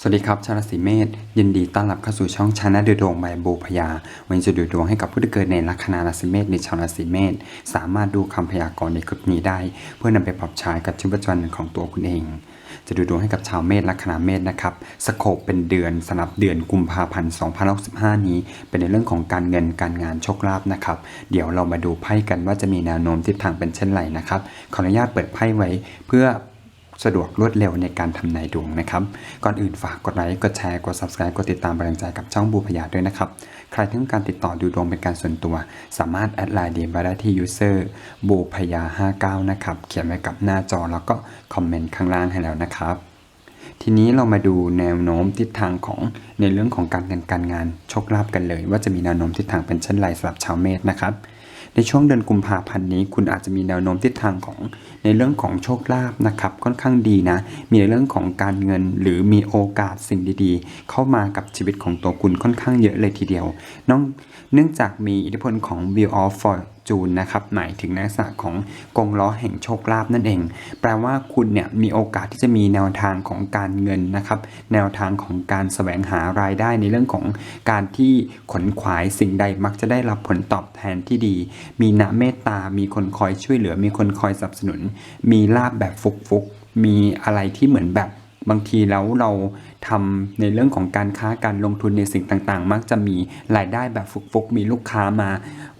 สวัสดีครับ ชาวราศีเมษยินดีต้อนรับเข้าสู่ช่องชาแนลดูดวงใบบูพยา วันนี้จะดูดวงให้กับผู้ที่เกิดในลัคนาราศีเมษหรือชาวราศีเมษสามารถดูคำพยากรณ์ในคลิปนี้ได้ เพื่อนำไปปรับใช้กับชีวิตประจำวันของตัวคุณเอง จะดูดวงให้กับชาวเมษลัคนาเมษนะครับสโคปเป็นเดือนสำหรับเดือนกุมภาพันธ์2565 นี้ เป็นในเรื่องของการเงินการงานโชคลาภนะครับเดี๋ยวเรามาดูไพ่กันว่าจะมีแนวโน้มทิศทางเป็นเช่นไรนะครับขออนุญาตเปิดไพ่ไว้เพื่อ สะดวกรวดเร็วในการทำนายดวงนะครับ ก่อนอื่นฝากกดไลค์กดแชร์กด subscribe กดติดตามกำลังใจกับช่องบูพยาด้วยนะครับ ใครที่ต้องการติดต่อดูดวงเป็นการส่วนตัว สามารถแอดไลน์ดีมาได้ที่ user บูพยา59 นะครับ เขียนไว้กับหน้าจอแล้วก็คอมเมนต์ข้างล่างให้แล้วนะครับทีนี้เรามาดูแนวโน้มทิศทางของในเรื่องของการเงินการงานโชคลาภกันเลย ว่าจะมีแนวโน้มทิศทางเป็นเช่นไรสำหรับชาวเมษนะครับ ในช่วงเดือนกุมภาพันธ์นี้ คุณอาจจะมีแนวโน้มทิศทางของในเรื่องของโชคลาภนะครับค่อนข้างดีนะ มีในเรื่องของการเงินหรือมีโอกาสสิ่งดีๆ เข้ามากับชีวิตของตัวคุณค่อนข้างเยอะเลยทีเดียว เนื่องจากมีอิทธิพลของ View of Fortune นะครับหมายถึงนลักษณะของกงล้อแห่งโชคลาภนั่นเอง แปลว่าคุณเนี่ยมีโอกาสที่จะมีแนวทางของการเงินนะครับ แนวทางของการแสวงหารายได้ในเรื่องของการที่ขนขวายสิ่งใดมักจะได้รับผลตอบแทนที่ดี มีนะเมตตา มีคนคอยช่วยเหลือ มีคนคอยสนับสนุน มีลาบแบบฟุกๆมีอะไรที่เหมือนแบบ บางทีแล้วเราทำในเรื่องของการค้าการลงทุนในสิ่งต่างๆ มักจะมีรายได้แบบฟุกๆ มีลูกค้ามา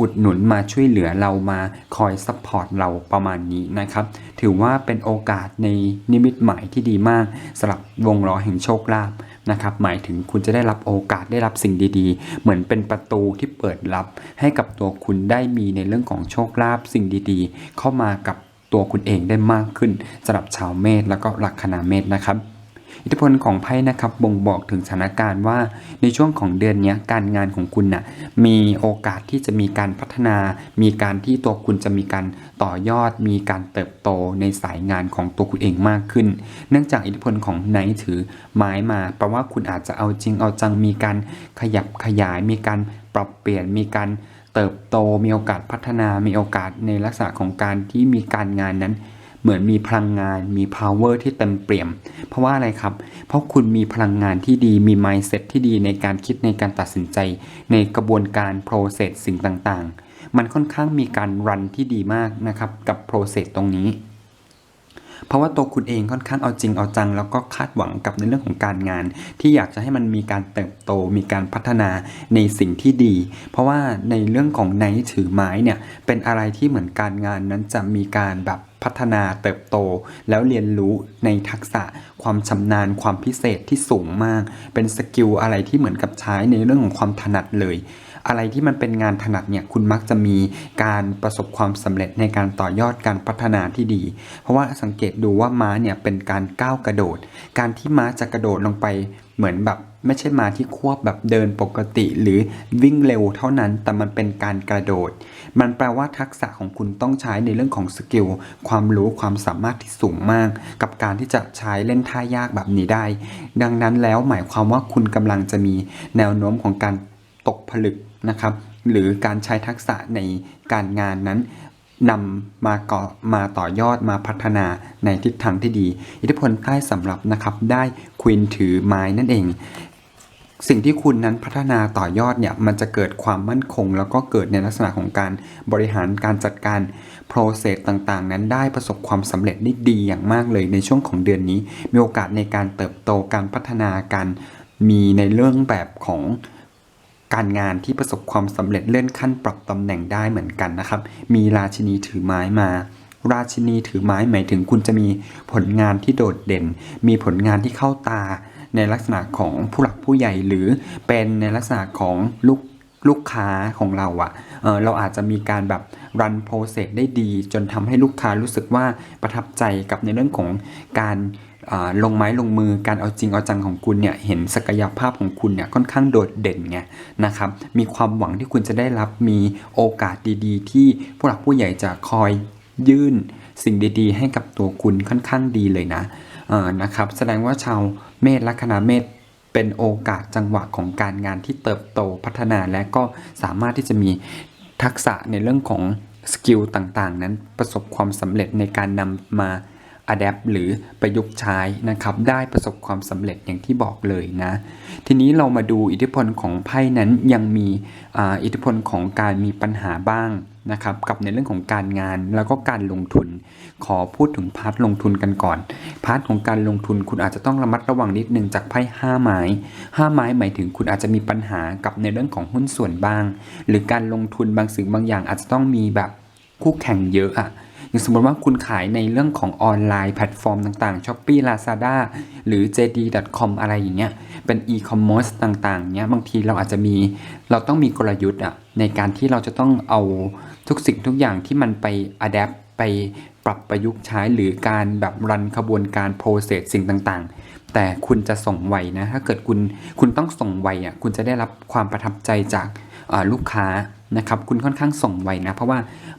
อุดหนุนมาช่วยเหลือเรามาคอยซัพพอร์ตเราประมาณนี้นะครับ ถือว่าเป็นโอกาสในนิมิตหมายที่ดีมากสำหรับวงล้อแห่งโชคลาภนะครับหมายถึงคุณจะได้รับโอกาสได้รับสิ่งดีๆ เหมือนเป็นประตูที่เปิดรับ ให้กับตัวคุณได้มีในเรื่องของโชคลาภสิ่งดีๆ เข้ามากับตัวคุณเองได้มากขึ้นสำหรับชาวเมษแล้วก็ลัคนาเมษนะครับ อิทธิพลของไพ่นะครับบ่งบอกถึงสถานการณ์ว่าในช่วงของเดือนนี้การงานของคุณนะ่ะมีโอกาสที่จะมีการพัฒนา มีการที่ตัวคุณจะมีการต่อยอด มีการเติบโตในสายงานของตัวคุณเองมากขึ้น เนื่องจากอิทธิพลของไนท์ถือไม้มาแปลว่าคุณอาจจะเอาจริงเอาจังมีการขยับขยาย มีการปรับเปลี่ยนมีการเติบโต มีโอกาสพัฒนา มีโอกาสในลักษณะของการที่มีการงานนั้น เหมือนมีพลังงานมี power ที่เต็มเปี่ยม เพราะว่าอะไรครับ เพราะคุณมีพลังงานที่ดีมี mindset ที่ดีในการคิดในการตัดสินใจ ในกระบวนการ process สิ่งต่างๆ มันค่อนข้างมีการรันที่ดีมากนะครับกับ process ตรงนี้ เพราะว่าตัวคุณเองค่อนข้างเอาจริงเอาจัง แล้วก็คาดหวังกับในเรื่องของการงาน ที่อยากจะให้มันมีการเติบโตมีการพัฒนาในสิ่งที่ดี เพราะว่าในเรื่องของไนท์ถือไม้เนี่ยเป็นอะไรที่เหมือนการงานนั้นจะมีการแบบพัฒนาเติบโตแล้วเรียนรู้ในทักษะความชำนาญความพิเศษที่สูงมาก เป็นสกิลอะไรที่เหมือนกับใช้ในเรื่องของความถนัดเลย อะไรที่มันเป็นงานถนัดเนี่ยคุณมักจะมีการประสบความสำเร็จในการต่อยอดการพัฒนาที่ดี เพราะว่าสังเกตดูว่าม้าเนี่ยเป็นการก้าวกระโดด การที่ม้าจะกระโดดลงไปเหมือนแบบไม่ใช่ม้าที่ควบแบบเดินปกติหรือวิ่งเร็วเท่านั้น แต่มันเป็นการกระโดด มันแปลว่าทักษะของคุณต้องใช้ในเรื่องของสกิล ความรู้ความสามารถที่สูงมาก กับการที่จะใช้เล่นท่ายากแบบนี้ได้ ดังนั้นแล้วหมายความว่าคุณกำลังจะมีแนวโน้มของการตกผลึก นะครับหรือการใช้ทักษะในการงานนั้นนำมาก่อมาต่อยอดมาพัฒนาในทิศทางที่ดี อิทธิพลใต้สำหรับนะครับได้ควีนถือไม้นั่นเอง สิ่งที่คุณนั้นพัฒนาต่อยอดเนี่ยมันจะเกิดความมั่นคง แล้วก็เกิดในลักษณะของการบริหารการจัดการ process ต่างๆ นั้นได้ประสบความสำเร็จได้ดีอย่างมากเลยในช่วงของเดือนนี้ มีโอกาสในการเติบโตการพัฒนาการมีในเรื่องแบบของ การงานที่ประสบความสำเร็จเลื่อนขั้นปรับตำแหน่งได้เหมือนกันนะครับ มีราชินีถือไม้มา ราชินีถือไม้หมายถึงคุณจะมีผลงานที่โดดเด่น มีผลงานที่เข้าตา ในลักษณะของผู้หลักผู้ใหญ่หรือเป็นในลักษณะของลูกลูกค้าของเราอะ่ะเเราอาจจะมีการแบบรันโปรเซสได้ดี จนทำให้ลูกค้ารู้สึกว่าประทับใจกับในเรื่องของการ ลงไม้ลงมือการเอาจริงเอาจังของคุณเนี่ยเห็นศักยภาพของคุณเนี่ยค่อนข้างโดดเด่นไงนะครับมีความหวังที่คุณจะได้รับมีโอกาสดีๆ ที่ผู้หลักผู้ใหญ่จะคอยยื่นสิ่งดีๆ ให้กับตัวคุณค่อนข้างดีเลยนะนะครับแสดงว่าชาวเมษลัคนาเมษเป็นโอกาสจังหวะของการงานที่เติบโตพัฒนาและก็สามารถที่จะมีทักษะในเรื่องของสกิลต่างๆ นั้นประสบความสำเร็จในการนำมา adapt หรือประยุกต์ใช้นะครับได้ประสบความสำเร็จอย่างที่บอกเลยนะทีนี้เรามาดูอิทธิพลของไพ่นั้นยังมีอิทธิพลของการมีปัญหาบ้างนะครับกับในเรื่องของการงานแล้วก็การลงทุน ขอพูดถึงพาร์ทลงทุนกันก่อน พาร์ทของการลงทุนคุณอาจจะต้องระมัดระวังนิดนึงจากไพ่ห้าไม้ห้าไม้หมายถึงคุณอาจจะมีปัญหากับในเรื่องของหุ้นส่วนบ้าง หรือการลงทุนบางสิ่งบางอย่างอาจจะต้องมีแบบคู่แข่งเยอะอะ อย่างสมมติว่าคุณขายในเรื่องของออนไลน์แพลตฟอร์มต่างๆ Shopee Lazada หรือ JD.com อะไรอย่างเงี้ย เป็น e-commerce ต่างๆเนี้ย บางทีเราอาจจะมี เราต้องมีกลยุทธ์อะในการที่เราจะต้องเอาทุกสิ่งทุกอย่างที่มันไป adapt ไปปรับประยุกต์ใช้หรือการแบบรันขบวนการ process สิ่งต่างๆ แต่คุณจะส่งไวนะ ถ้าเกิดคุณ คุณต้องส่งไวอะ คุณจะได้รับความประทับใจจาก ลูกค้านะครับคุณค่อนข้างส่งไวนะ เพราะว่า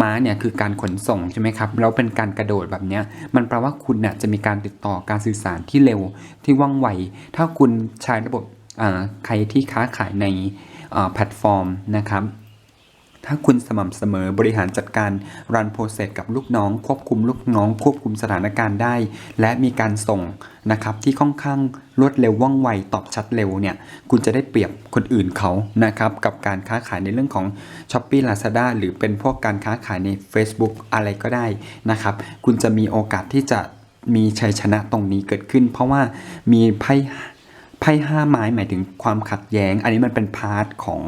ม้าเนี่ยคือการขนส่งใช่ไหมครับแล้วเป็นการกระโดดแบบเนี้ยมันแปลว่าคุณน่ยจะมีการติดต่อการสื่อสารที่เร็วที่ว่องไว ถ้าคุณใช้ระบบใครที่ค้าขายในแพลตฟอร์มนะครับ ถ้าคุณสม่ำเสมอบริหารจัดการรันโปรเซสกับลูกน้อง ควบคุมลูกน้อง ควบคุมสถานการณ์ได้ และมีการส่งนะครับที่ค่อนข้างรวดเร็วว่องไวตอบชัดเร็วเนี่ยคุณจะได้เปรียบคนอื่นเขานะครับกับการค้าขายในเรื่องของ s h อ p e e Lazada หรือเป็นพวกการค้าขายใน Facebook อะไรก็ได้นะครับคุณจะมีโอกาสที่จะมีชัยชนะตรงนี้เกิดขึ้น เพราะว่ามีไพ่ ไพ่ห้าไม้หมายถึงความขัดแย้ง อันนี้มันเป็นพาร์ทของ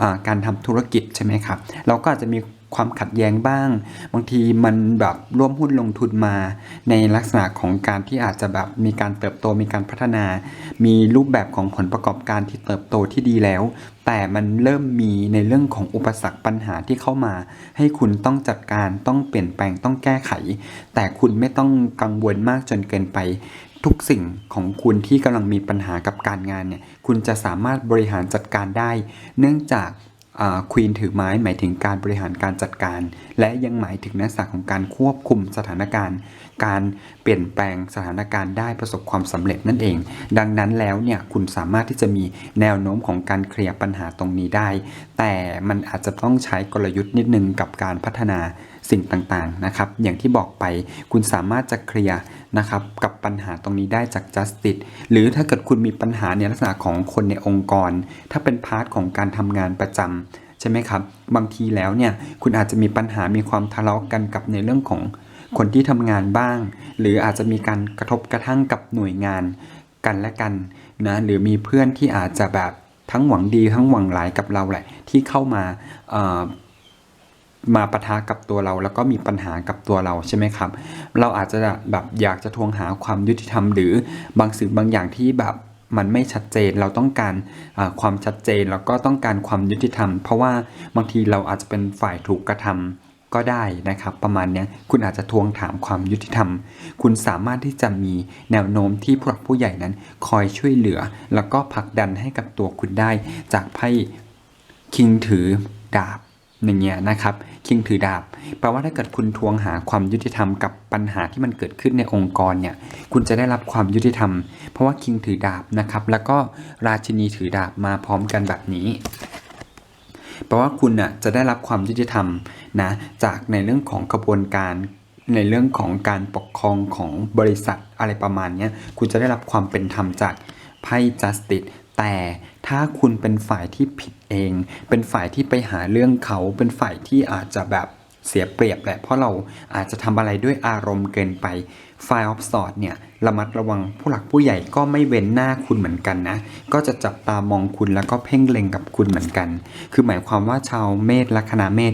อการทำธุรกิจใช่ไหมครับ เราก็อาจจะมีความขัดแย้งบ้าง บางทีมันแบบร่วมหุ้นลงทุนมา ในลักษณะของการที่อาจจะแบบมีการเติบโตมีการพัฒนา มีรูปแบบของผลประกอบการที่เติบโตที่ดีแล้ว แต่มันเริ่มมีในเรื่องของอุปสรรคปัญหาที่เข้ามา ให้คุณต้องจัดการต้องเปลี่ยนแปลงต้องแก้ไข แต่คุณไม่ต้องกังวลมากจนเกินไป ทุกสิ่งของคุณที่กำลังมีปัญหากับการงานเนี่ยคุณจะสามารถบริหารจัดการได้ เนื่องจากควีนถือไม้หมายถึงการบริหารการจัดการ และยังหมายถึงนักษะของการควบคุมสถานการณ์ การเปลี่ยนแปลงสถานการณ์ได้ประสบความสำเร็จนั่นเอง ดังนั้นแล้วเนี่ยคุณสามารถที่จะมีแนวโน้มของการเคลียร์ปัญหาตรงนี้ได้ แต่มันอาจจะต้องใช้กลยุทธ์นิดนึงกับการพัฒนาสิ่งต่างๆนะครับ อย่างที่บอกไปคุณสามารถจะเคลียร์นะครับกับปัญหาตรงนี้ได้จาก justice หรือถ้าเกิดคุณมีปัญหาในลักษณะของคนในองค์กร ถ้าเป็นพาร์ทของการทำงานประจำใช่ไหมครับ บางทีแล้วเนี่ยคุณอาจจะมีปัญหามีความทะเลาะกันกับในเรื่องของคนที่ทำงานบ้าง หรืออาจจะมีการกระทบกระทั่งกับหน่วยงานกันและกันนะหรือมีเพื่อนที่อาจจะแบบทั้งหวังดีทั้งหวังร้ายกับเราแหละ ที่เข้ามา มาปะทะกับตัวเรา แล้วก็มีปัญหากับตัวเราใช่ไหมครับ เราอาจจะแบบอยากจะทวงหาความยุติธรรม หรือบางสิ่งบางอย่างที่แบบมันไม่ชัดเจนเราต้องการความชัดเจนแล้วก็ต้องการความยุติธรรม เพราะว่าบางทีเราอาจจะเป็นฝ่ายถูกกระทำก็ได้นะครับ ประมาณนี้คุณอาจจะทวงถามความยุติธรรม คุณสามารถที่จะมีแนวโน้มที่ผู้หลักผู้ใหญ่นั้น คอยช่วยเหลือ แล้วก็ผลักดันให้กับตัวคุณได้จากไพ่คิงถือดาบ อย่างเงี้ยนะครับคิงถือดาบแปลว่าถ้าเกิดคุณทวงหาความยุติธรรมกับปัญหาที่มันเกิดขึ้นในองค์กรเนี่ยคุณจะได้รับความยุติธรรม เพราะว่าคิงถือดาบนะครับแล้วก็ราชินีถือดาบมาพร้อมกันแบบนี้แปลว่าคุณน่ะจะได้รับความยุติธรรมนะจากในเรื่องของกระบวนการในเรื่องของการปกครองของบริษัทอะไรประมาณเนี้ยคุณจะได้รับความเป็นธรรมจากไพ่ justice แต่ถ้าคุณเป็นฝ่ายที่ผิดเอง เป็นฝ่ายที่ไปหาเรื่องเขา เป็นฝ่ายที่อาจจะแบบเสียเปรียบแหละ เพราะเราอาจจะทำอะไรด้วยอารมณ์เกินไปไฟออฟสอดเนี่ยระมัดระวังผู้หลักผู้ใหญ่ก็ไม่เว้นหน้าคุณเหมือนกันนะ ก็จะจับตามองคุณแล้วก็เพ่งเล็งกับคุณเหมือนกัน คือหมายความว่าชาวเมษลัคนาเมษ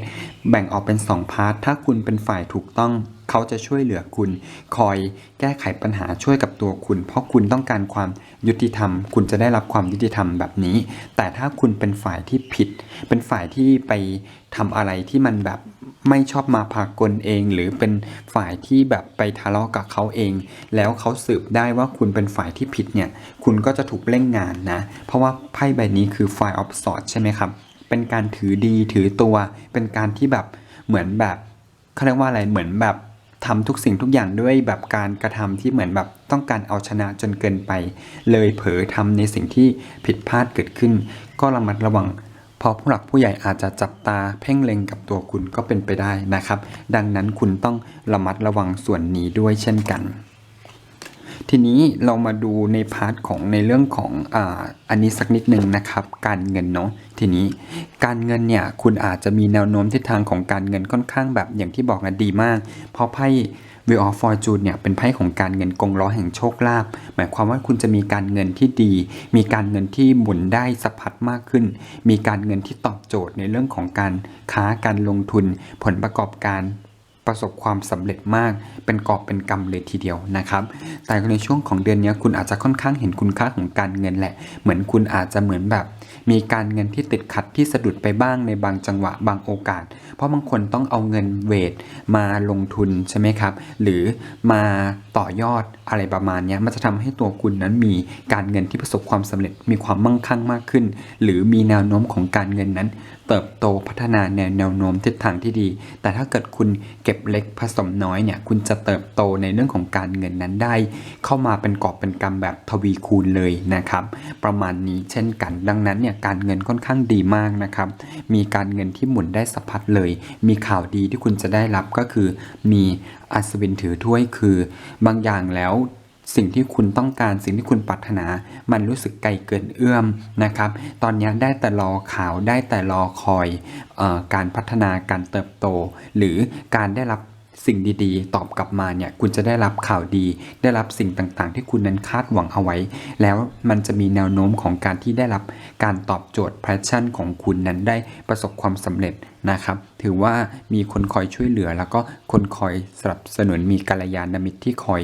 แบ่งออกเป็นสองพาร์ท ถ้าคุณเป็นฝ่ายถูกต้อง เขาจะช่วยเหลือคุณ คอยแก้ไขปัญหาช่วยกับตัวคุณ เพราะคุณต้องการความยุติธรรม คุณจะได้รับความยุติธรรมแบบนี้ แต่ถ้าคุณเป็นฝ่ายที่ผิด เป็นฝ่ายที่ไปทำอะไรที่มันแบบไม่ชอบมาพากลเอง หรือเป็นฝ่ายที่แบบไปทะเลาะกับเขาเอง แล้วเขาสืบได้ว่าคุณเป็นฝ่ายที่ผิดเนี่ย คุณก็จะถูกเล่งงานนะ เพราะว่าไพ่ใบนี้คือ Five of Swords ใช่ไหมครับ เป็นการถือดีถือตัว เป็นการที่แบบเหมือนแบบเขาเรียกว่าอะไรเหมือนแบบ ทำทุกสิ่งทุกอย่างด้วยแบบการกระทำที่เหมือนแบบต้องการเอาชนะจนเกินไป เลยเผลอทำในสิ่งที่ผิดพลาดเกิดขึ้น ก็ระมัดระวังเพราะผู้หลักผู้ใหญ่อาจจะจับตาเพ่งเล็งกับตัวคุณก็เป็นไปได้นะครับ ดังนั้นคุณต้องระมัดระวังส่วนนี้ด้วยเช่นกัน ทีนี้เรามาดูในพาร์ทของในเรื่องของอ่าอันนี้สักนิดหนึ่งนะครับ การเงินเนาะทีนี้การเงินเนี่ยคุณอาจจะมีแนวโน้มทิศทางของการเงินค่อนข้างแบบอย่างที่บอกนะดีมาก เพราะไพ่ Wheel of Fortune เนี่ยเป็นไพ่ของการเงินกงล้อแห่งโชคลาภหมายความว่าคุณจะมีการเงินที่ดี มีการเงินที่หมุนได้สะพัดมากขึ้น มีการเงินที่ตอบโจทย์ในเรื่องของการค้าการลงทุน ผลประกอบการ ประสบความสำเร็จมาก เป็นกอบเป็นกำเลยทีเดียวนะครับ แต่ในช่วงของเดือนนี้คุณอาจจะค่อนข้างเห็นคุณค่าของการเงินแหละ เหมือนคุณอาจจะเหมือนแบบ มีการเงินที่ติดขัดที่สะดุดไปบ้างในบางจังหวะบางโอกาส เพราะบางคนต้องเอาเงินเวทมาลงทุนใช่ไหมครับ หรือมาต่อยอดอะไรประมาณนี้มันจะทำให้ตัวคุณนั้นมีการเงินที่ประสบความสำเร็จมีความมั่งคั่งมากขึ้น หรือมีแนวโน้มของการเงินนั้น เติบโตพัฒนาแนวแนวโน้มทิศทางที่ดี แต่ถ้าเกิดคุณเก็บเล็กผสมน้อยเนี่ยคุณจะเติบโตในเรื่องของการเงินนั้นได้ เข้ามาเป็นกอบเป็นกำแบบทวีคูณเลยนะครับ ประมาณนี้เช่นกัน ดังนั้นเนี่ยการเงินค่อนข้างดีมากนะครับ มีการเงินที่หมุนได้สะพัดเลย มีข่าวดีที่คุณจะได้รับก็คือ มีอัศวินถือถ้วยคือ บางอย่างแล้ว สิ่งที่คุณต้องการสิ่งที่คุณปรารถนา มันรู้สึกไกลเกินเอื้อมนะครับ ตอนนี้ได้แต่รอข่าวได้แต่รอคอยออการพัฒนาการเติบโต หรือการได้รับสิ่งดีๆ ตอบกลับมาเนี่ยคุณจะได้รับข่าวดี ได้รับสิ่งต่างๆ ที่คุณนั้นคาดหวังเอาไว้ แล้วมันจะมีแนวโน้มของการที่ได้รับการตอบโจทย์แพชชั่นของคุณนั้นได้ประสบความสำเร็จนะครับ ถือว่ามีคนคอยช่วยเหลือ แล้วก็คนคอยสนับสนุนมีกัลยาณมิตรที่คอย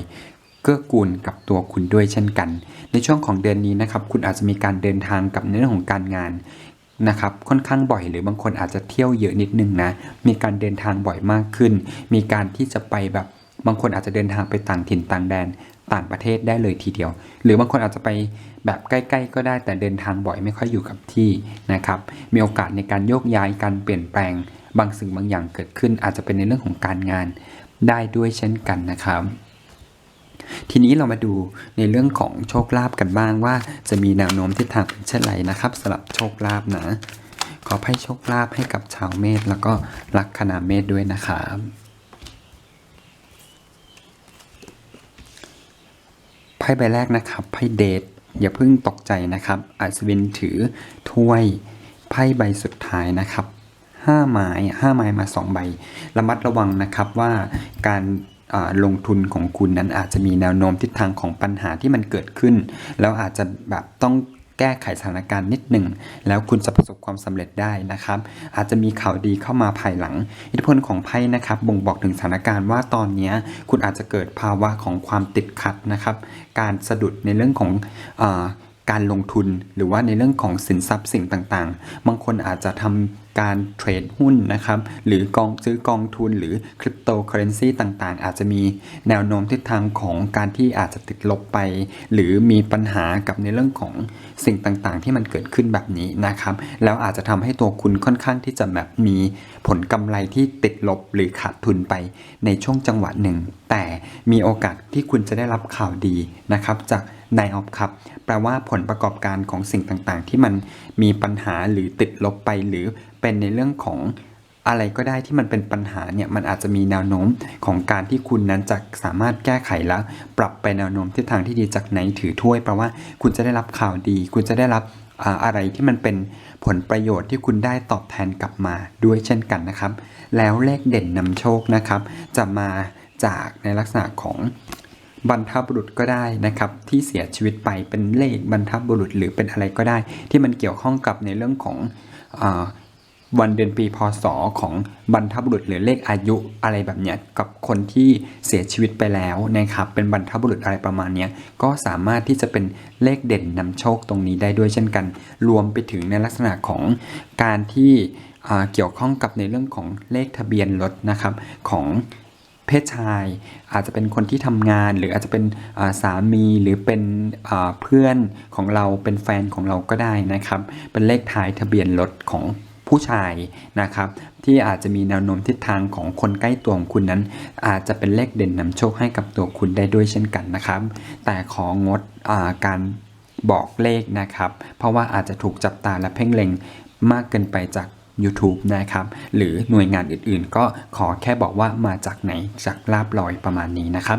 เกื้อกูลกับตัวคุณด้วยเช่นกัน ในช่วงของเดือนนี้นะครับคุณอาจจะมีการเดินทางกับในเรื่องของการงานนะครับค่อนข้างบ่อยหรือบางคนอาจจะเที่ยวเยอะนิดนึงนะมีการเดินทางบ่อยมากขึ้น มีการที่จะไปแบบบางคนอาจจะเดินทางไปต่างถิ่นต่างแดนต่างประเทศได้เลยทีเดียว หรือบางคนอาจจะไปแบบใกล้ๆ ก็ได้แต่เดินทางบ่อยไม่ค่อยอยู่กับที่นะครับมีโอกาสในการโยกย้ายการเปลี่ยนแปลง บางสิ่งบางอย่างเกิดขึ้นอาจจะเป็นในเรื่องของการงานได้ด้วยเช่นกันนะครับ ทีนี้เรามาดูในเรื่องของโชคลาภกันบ้างว่า จะมีแนวโน้มทิศทางเป็นเช่นไรนะครับสำหรับโชคลาภนะขอให้โชคลาภให้กับชาวเมษแล้วก็ลัคนาเมษด้วยนะครับไพ่ใบแรกนะครับไพ่เดทอย่าเพิ่งตกใจนะครับ อัศวินถือถ้วยไพ่ใบสุดท้ายนะครับห้าไม้ห้าไม้มาสองใบ ระมัดระวังนะครับว่าการ ลงทุนของคุณนั้นอาจจะมีแนวโน้มทิศทางของปัญหาที่มันเกิดขึ้น แล้วอาจจะแบบต้องแก้ไขสถานการณ์นิดหนึ่ง แล้วคุณจะประสบความสำเร็จได้นะครับ อาจจะมีข่าวดีเข้ามาภายหลัง อิทธิพลของไพ่นะครับ บ่งบอกถึงสถานการณ์ว่าตอนนี้คุณอาจจะเกิดภาวะของความติดขัดนะครับ การสะดุดในเรื่องของอ การลงทุนหรือว่าในเรื่องของสินทรัพย์สิ่งต่างๆ บางคนอาจจะทำการเทรดหุ้นนะครับ หรือกองซื้อกองทุนหรือคริปโตเคอเรนซีต่างๆ อาจจะมีแนวโน้มทิศทางของการที่อาจจะติดลบไป หรือมีปัญหากับในเรื่องของสิ่งต่างๆ ที่มันเกิดขึ้นแบบนี้นะครับ แล้วอาจจะทำให้ตัวคุณค่อนข้างที่จะแบบมีผลกำไรที่ติดลบหรือขาดทุนไปในช่วงจังหวะหนึ่ง แต่มีโอกาสที่คุณจะได้รับข่าวดีนะครับจาก นายออฟครับ แปลว่าผลประกอบการของสิ่งต่างๆ ที่มันมีปัญหาหรือติดลบไปหรือเป็นในเรื่องของอะไรก็ได้ที่มันเป็นปัญหาเนี่ยมันอาจจะมีแนวโน้มของการที่คุณนั้นจะสามารถแก้ไขและปรับไปแนวโน้มทิศทางที่ดีจากไหนถือถ้วยแปลว่าคุณจะได้รับข่าวดี คุณจะได้รับอ่าอะไรที่มันเป็นผลประโยชน์ที่คุณได้ตอบแทนกลับมาด้วยเช่นกันนะครับ แล้วเลขเด่นนำโชคนะครับ จะมาจากในลักษณะของ บรรพบุรุษก็ได้นะครับ ที่เสียชีวิตไปเป็นเลขบรรพบุรุษหรือเป็นอะไรก็ได้ ที่มันเกี่ยวข้องกับในเรื่องของอวันเดือนปีพศของบรรพบุรุษหรือเลขอายุอะไรแบบเนี้ยกับคนที่เสียชีวิตไปแล้วนะครับ เป็นบรรพบุรุษอะไรประมาณเนี้ยก็สามารถที่จะเป็นเลขเด่นนำโชคตรงนี้ได้ด้วยเช่นกัน รวมไปถึงในลักษณะของการที่เกี่ยวข้องกับในเรื่องของเลขทะเบียนรถนะครับของ เพศชาย อาจจะเป็นคนที่ทำงาน หรืออาจจะเป็นสามีหรือเป็นเพื่อนของเราเป็นแฟนของเราก็ได้นะครับ เป็นเลขท้ายทะเบียนรถของผู้ชายนะครับ ที่อาจจะมีแนวโน้มทิศทางของคนใกล้ตัวของคุณนั้น อาจจะเป็นเลขเด่นนำโชคให้กับตัวคุณได้ด้วยเช่นกันนะครับ แต่ของดอการบอกเลขนะครับ เพราะว่าอาจจะถูกจับตาและเพ่งเล็งมากเกินไปจาก YouTube นะครับ หรือหน่วยงานอื่นๆ ก็ขอแค่บอกว่ามาจากไหนจากลาบลอยประมาณนี้นะครับ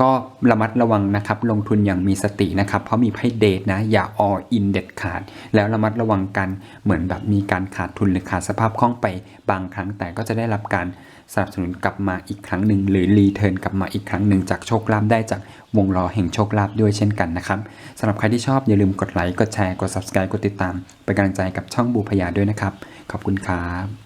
ก็ระมัดระวังนะครับลงทุนอย่างมีสตินะครับ เพราะมีไพ่เดทนะอย่าออินเด็ดขาด แล้วระมัดระวังกันเหมือนแบบมีการขาดทุนหรือขาดสภาพคล่องไปบางครั้งแต่ก็จะได้รับการสนับสนุนกลับมาอีกครั้งหนึ่งหรือรีเทิร์นกลับมาอีกครั้งหนึ่งจากโชคลาภได้จากวงล้อแห่งโชคลาภด้วยเช่นกันนะครับสำหรับใครที่ชอบอย่าลืมกดไลค์กดแชร์กด subscribe กดติดตามเป็นกำลังใจกับช่องบูพยาด้วยนะครับ ขอบคุณครับ